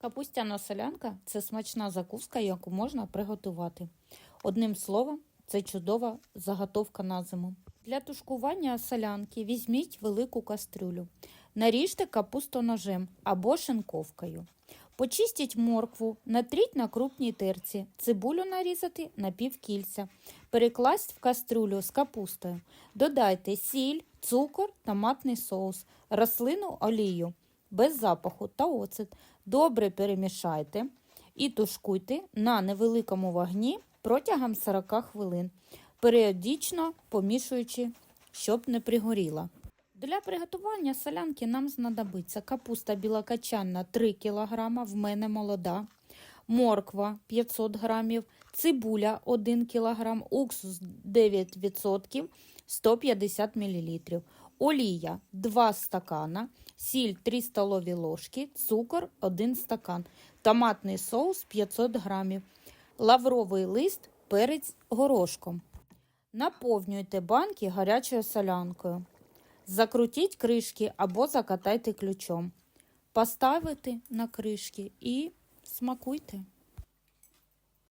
Капустяна солянка це смачна закуска, яку можна приготувати. Одним словом, це чудова заготовка на зиму. Для тушкування солянки візьміть велику кастрюлю. Наріжте капусту ножем або шинковкою. Почистіть моркву, натріть на крупній терці, цибулю нарізати на півкільця. Перекласть в кастрюлю з капустою. Додайте сіль, цукор, томатний соус, рослину олію без запаху та оцет. Добре перемішайте і тушкуйте на невеликому вогні протягом 40 хвилин, періодично помішуючи, щоб не пригоріла. Для приготування солянки нам знадобиться капуста білокачанна 3 кг, в мене молода, морква 500 г, цибуля 1 кг, уксус 9%, 150 мл, олія 2 стакана, сіль 3 столові ложки, цукор 1 стакан, томатний соус 500 г, лавровий лист, перець горошком. Наповнюйте банки гарячою солянкою. Закрутіть кришки або закатайте ключом. Поставити на кришки і смакуйте.